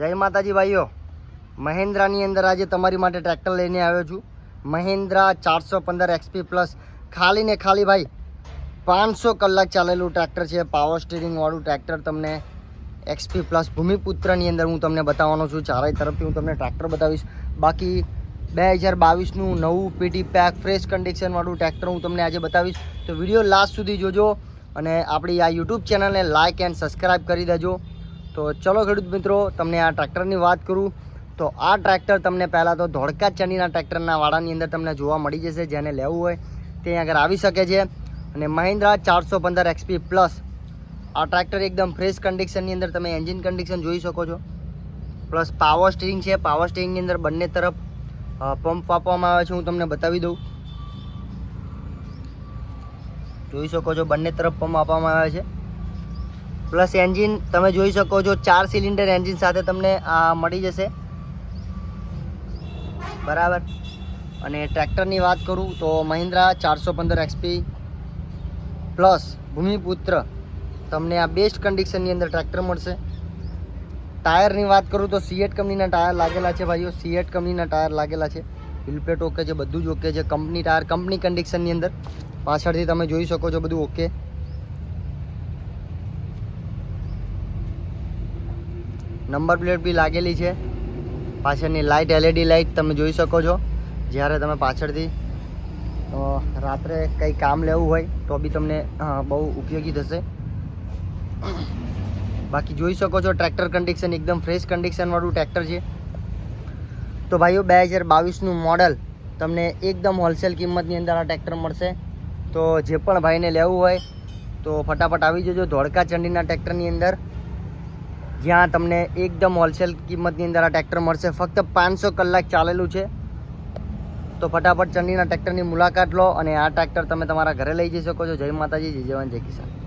જય માતાજી ભાઈઓ. મહિન્દ્રાની અંદર આજે તમારી માટે ટ્રેક્ટર લઈને આવ્યો છું. મહિન્દ્રા ચારસો પંદર એક્સપી પ્લસ. ખાલી ને ખાલી ભાઈ, પાંચસો કલાક ચાલેલું ટ્રેક્ટર છે. પાવર સ્ટીરિંગવાળું ટ્રેક્ટર તમને એક્સપી પ્લસ ભૂમિપુત્રની અંદર હું તમને બતાવવાનો છું. ચારેય તરફથી હું તમને ટ્રેક્ટર બતાવીશ. બાકી બે હજાર બાવીસનું નવું પીટી પેક ફ્રેશ કન્ડિશનવાળું ટ્રેક્ટર હું તમને આજે બતાવીશ. તો વીડિયો લાસ્ટ સુધી જોજો અને આપણી આ યુટ્યુબ ચેનલને લાઇક એન્ડ સબસ્ક્રાઈબ કરી દેજો. તો ચલો ખેડૂત મિત્રો, તમને આ ટ્રેક્ટરની વાત કરું. તો આ ટ્રેક્ટર તમને પહેલાં તો ધોળકા ચનીના ટ્રેક્ટરના વાડાની અંદર તમને જોવા મળી જશે, જેને લેવું હોય તે આગળ આવી શકે છે. અને મહિન્દ્રા ચારસો પંદર એક્સપી પ્લસ, આ ટ્રેક્ટર એકદમ ફ્રેશ કન્ડિશનની અંદર તમે એન્જિન કન્ડિશન જોઈ શકો છો. પ્લસ પાવર સ્ટીરિંગ છે, પાવર સ્ટીરિંગની અંદર બંને તરફ પંપ આપવામાં આવે છે, હું તમને બતાવી દઉં. જોઈ શકો છો, બંને તરફ પંપ આપવામાં આવે છે. પ્લસ એન્જિન તમે જોઈ શકો છો, ચાર સિલિન્ડર એન્જિન સાથે તમને મળી જશે. બરાબર? અને ટ્રેક્ટરની વાત કરું તો મહિન્દ્રા ચારસો પંદર એક્સપી પ્લસ ભૂમિપુત્ર તમને આ બેસ્ટ કન્ડિશનની અંદર ટ્રેક્ટર મળશે. ટાયરની વાત કરું તો સીએટ કંપનીના ટાયર લાગેલા છે ભાઈઓ, સીએટ કંપનીના ટાયર લાગેલા છે. હિલપેટ ઓકે છે, બધું જ ઓકે છે. કંપની ટાયર, કંપની કન્ડિશનની અંદર પાછળથી તમે જોઈ શકો છો બધું ઓકે નંબર પ્લેટ બી લાગેલી છે. પાછળની લાઇટ એલઈડી લાઇટ તમે જોઈ શકો છો. જ્યારે તમે પાછળથી રાત્રે કંઈ કામ લેવું હોય તો બી તમને બહુ ઉપયોગી થશે. બાકી જોઈ શકો છો ટ્રેક્ટર કન્ડિશન એકદમ ફ્રેશ કન્ડિશનવાળું ટ્રેક્ટર છે. તો ભાઈઓ, બે હજાર બાવીસનું મોડલ તમને એકદમ હોલસેલ કિંમતની અંદર આ ટ્રેક્ટર મળશે. તો જે પણ ભાઈને લેવું હોય તો ફટાફટ આવી જજો ધોળકા ચંડીના ટ્રેક્ટરની અંદર. જ્યાં તમને એકદમ હોલસેલ કિંમતની અંદર આ ટ્રેક્ટર મળશે. ફક્ત પાંચસો કલાક ચાલેલું છે. તો ફટાફટ ચંડીના ટ્રેક્ટરની મુલાકાત લો અને આ ટ્રેક્ટર તમે તમારા ઘરે લઈ જઈ શકો છો. જય માતાજી, જય જવાન, જય કિસાન.